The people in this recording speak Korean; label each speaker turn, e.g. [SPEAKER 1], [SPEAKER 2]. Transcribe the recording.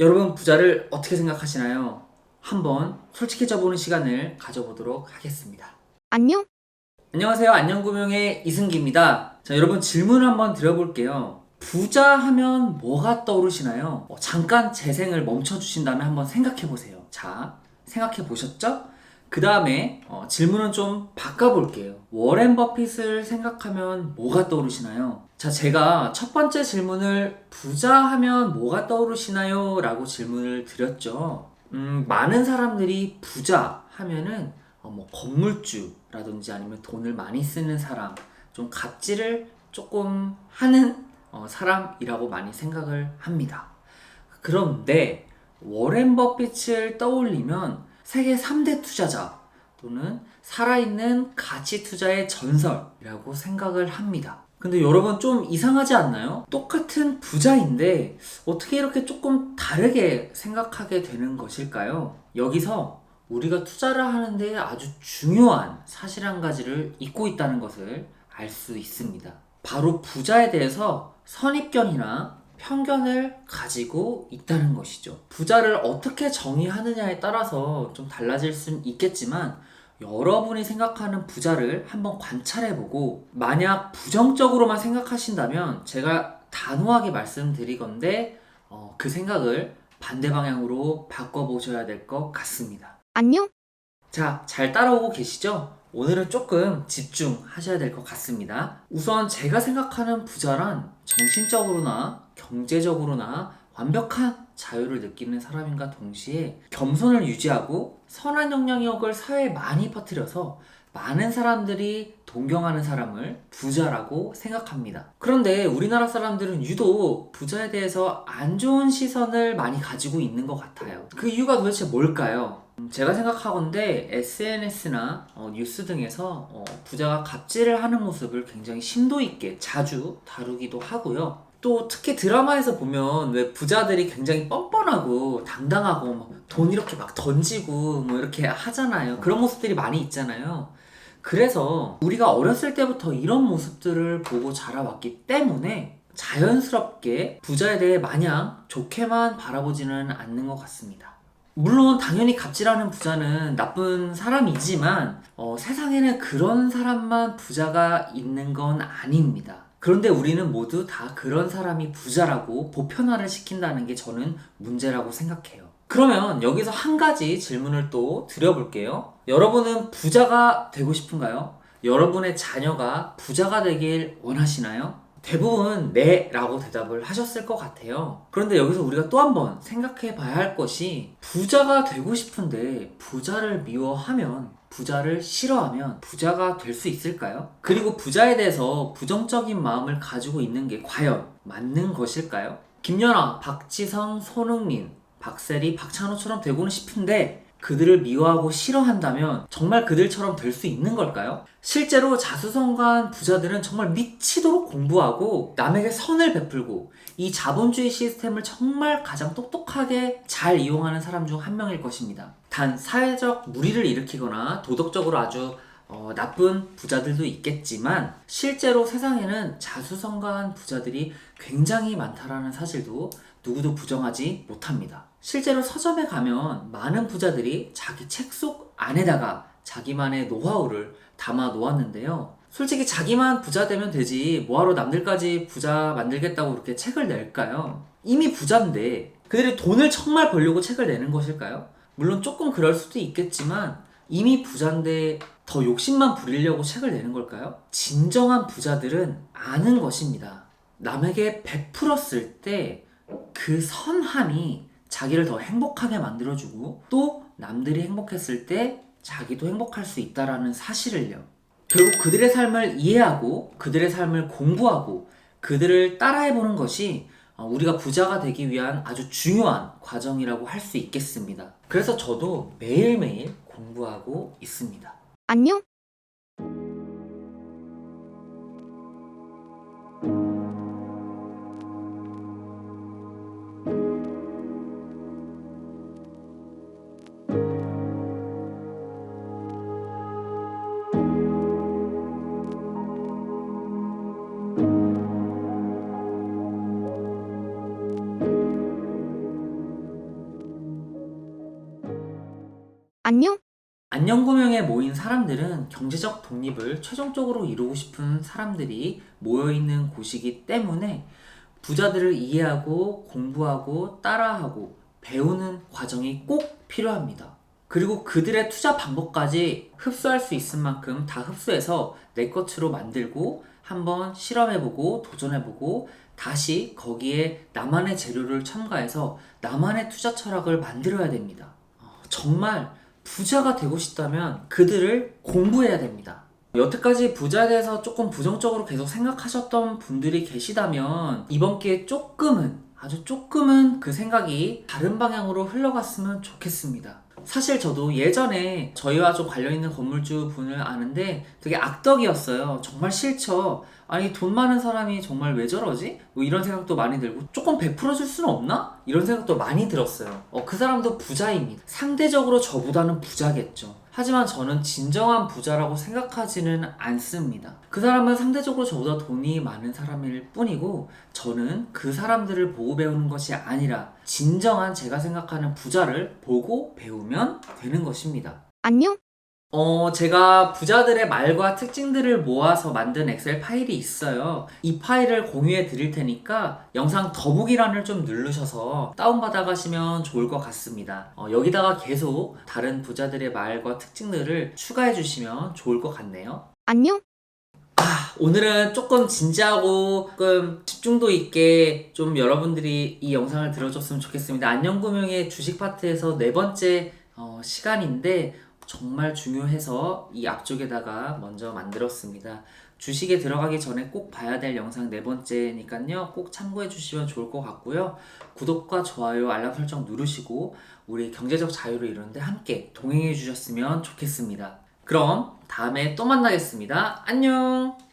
[SPEAKER 1] 여러분 부자를 어떻게 생각하시나요? 한번 솔직해져 보는 시간을 가져보도록 하겠습니다.
[SPEAKER 2] 안녕?
[SPEAKER 1] 안녕하세요. 안녕구명의 이승기입니다. 자, 여러분 질문 한번 드려볼게요. 부자 하면 뭐가 떠오르시나요? 어, 잠깐 재생을 멈춰주신다면 한번 생각해 보세요. 자, 생각해 보셨죠? 그 다음에 질문은 좀 바꿔볼게요. 워렌 버핏을 생각하면 뭐가 떠오르시나요? 자, 제가 첫 번째 질문을 부자 하면 뭐가 떠오르시나요? 라고 질문을 드렸죠. 음, 많은 사람들이 부자 하면은 어, 뭐 건물주라든지 아니면 돈을 많이 쓰는 사람, 좀 갑질을 조금 하는 어, 사람이라고 많이 생각을 합니다. 그런데 워렌 버핏을 떠올리면 세계 3대 투자자 또는 살아있는 가치 투자의 전설이라고 생각을 합니다. 근데 여러분 좀 이상하지 않나요? 똑같은 부자인데 어떻게 이렇게 조금 다르게 생각하게 되는 것일까요? 여기서 우리가 투자를 하는데 아주 중요한 사실 한 가지를 잊고 있다는 것을 알 수 있습니다. 바로 부자에 대해서 선입견이나 편견을 가지고 있다는 것이죠. 부자를 어떻게 정의하느냐에 따라서 좀 달라질 수는 있겠지만 여러분이 생각하는 부자를 한번 관찰해보고 만약 부정적으로만 생각하신다면 제가 단호하게 말씀드리건데 어, 그 생각을 반대 방향으로 바꿔보셔야 될 것 같습니다.
[SPEAKER 2] 안녕?
[SPEAKER 1] 자, 잘 따라오고 계시죠? 오늘은 조금 집중하셔야 될 것 같습니다. 우선 제가 생각하는 부자란 정신적으로나 경제적으로나 완벽한 자유를 느끼는 사람인가 동시에 겸손을 유지하고 선한 영향력을 사회에 많이 퍼뜨려서 많은 사람들이 동경하는 사람을 부자라고 생각합니다. 그런데 우리나라 사람들은 유독 부자에 대해서 안 좋은 시선을 많이 가지고 있는 것 같아요. 그 이유가 도대체 뭘까요? 음, 제가 생각하건데 SNS나 어, 뉴스 등에서 어, 부자가 갑질을 하는 모습을 굉장히 심도 있게 자주 다루기도 하고요. 또 특히 드라마에서 보면 왜 부자들이 굉장히 뻔뻔하고 당당하고 막 돈 이렇게 막 던지고 뭐 이렇게 하잖아요. 그런 모습들이 많이 있잖아요. 그래서 우리가 어렸을 때부터 이런 모습들을 보고 자라왔기 때문에 자연스럽게 부자에 대해 마냥 좋게만 바라보지는 않는 것 같습니다. 물론 당연히 갑질하는 부자는 나쁜 사람이지만 어, 세상에는 그런 사람만 부자가 있는 건 아닙니다. 그런데 우리는 모두 다 그런 사람이 부자라고 보편화를 시킨다는 게 저는 문제라고 생각해요. 그러면 여기서 한 가지 질문을 또 드려볼게요. 여러분은 부자가 되고 싶은가요? 여러분의 자녀가 부자가 되길 원하시나요? 대부분 네 라고 대답을 하셨을 것 같아요. 그런데 여기서 우리가 또 한번 생각해 봐야 할 것이 부자가 되고 싶은데 부자를 미워하면 부자를 싫어하면 부자가 될 수 있을까요? 그리고 부자에 대해서 부정적인 마음을 가지고 있는 게 과연 맞는 것일까요? 김연아, 박지성, 손흥민, 박세리, 박찬호처럼 되고는 싶은데 그들을 미워하고 싫어한다면 정말 그들처럼 될 수 있는 걸까요? 실제로 자수성가한 부자들은 정말 미치도록 공부하고 남에게 선을 베풀고 이 자본주의 시스템을 정말 가장 똑똑하게 잘 이용하는 사람 중 한 명일 것입니다. 단 사회적 무리를 일으키거나 도덕적으로 아주 어, 나쁜 부자들도 있겠지만 실제로 세상에는 자수성가한 부자들이 굉장히 많다라는 사실도 누구도 부정하지 못합니다. 실제로 서점에 가면 많은 부자들이 자기 책 속 안에다가 자기만의 노하우를 담아 놓았는데요. 솔직히 자기만 부자 되면 되지 뭐하러 남들까지 부자 만들겠다고 그렇게 책을 낼까요? 이미 부자인데 그들이 돈을 정말 벌려고 책을 내는 것일까요? 물론 조금 그럴 수도 있겠지만 이미 부자인데 더 욕심만 부리려고 책을 내는 걸까요? 진정한 부자들은 아는 것입니다. 남에게 베풀었을 때 그 선함이 자기를 더 행복하게 만들어주고 또 남들이 행복했을 때 자기도 행복할 수 있다라는 사실을요. 결국 그들의 삶을 이해하고 그들의 삶을 공부하고 그들을 따라해보는 것이 어, 우리가 부자가 되기 위한 아주 중요한 과정이라고 할 수 있겠습니다. 그래서 저도 매일매일 공부하고 있습니다.
[SPEAKER 2] 안녕? 안녕?
[SPEAKER 1] 안녕구명에 모인 사람들은 경제적 독립을 최종적으로 이루고 싶은 사람들이 모여있는 곳이기 때문에 부자들을 이해하고 공부하고 따라하고 배우는 과정이 꼭 필요합니다. 그리고 그들의 투자 방법까지 흡수할 수 있을 만큼 다 흡수해서 내 것으로 만들고 한번 실험해보고 도전해보고 다시 거기에 나만의 재료를 첨가해서 나만의 투자 철학을 만들어야 됩니다. 어, 정말 부자가 되고 싶다면 그들을 공부해야 됩니다. 여태까지 부자에 대해서 조금 부정적으로 계속 생각하셨던 분들이 계시다면 이번 기회에 조금은 아주 조금은 그 생각이 다른 방향으로 흘러갔으면 좋겠습니다. 사실 저도 예전에 저희와 좀 관련 있는 건물주 분을 아는데 되게 악덕이었어요. 정말 싫죠. 아니 돈 많은 사람이 정말 왜 저러지? 뭐 이런 생각도 많이 들고 조금 베풀어 줄 수는 없나? 이런 생각도 많이 들었어요. 어, 그 사람도 부자입니다. 상대적으로 저보다는 부자겠죠. 하지만 저는 진정한 부자라고 생각하지는 않습니다. 그 사람은 상대적으로 저보다 돈이 많은 사람일 뿐이고 저는 그 사람들을 보고 배우는 것이 아니라 진정한 제가 생각하는 부자를 보고 배우면 되는 것입니다.
[SPEAKER 2] 안녕?
[SPEAKER 1] 어, 제가 부자들의 말과 특징들을 모아서 만든 엑셀 파일이 있어요. 이 파일을 공유해 드릴 테니까 영상 더보기란을 좀 누르셔서 다운받아 가시면 좋을 것 같습니다. 어, 여기다가 계속 다른 부자들의 말과 특징들을 추가해 주시면 좋을 것 같네요.
[SPEAKER 2] 안녕?
[SPEAKER 1] 오늘은 조금 진지하고 조금 집중도 있게 좀 여러분들이 이 영상을 들어줬으면 좋겠습니다. 안녕구명의 주식 파트에서 네 번째 어, 시간인데 정말 중요해서 이 앞쪽에다가 먼저 만들었습니다. 주식에 들어가기 전에 꼭 봐야 될 영상 네 번째니까요. 꼭 참고해 주시면 좋을 것 같고요. 구독과 좋아요, 알람 설정 누르시고 우리 경제적 자유를 이루는데 함께 동행해 주셨으면 좋겠습니다. 그럼 다음에 또 만나겠습니다. 안녕!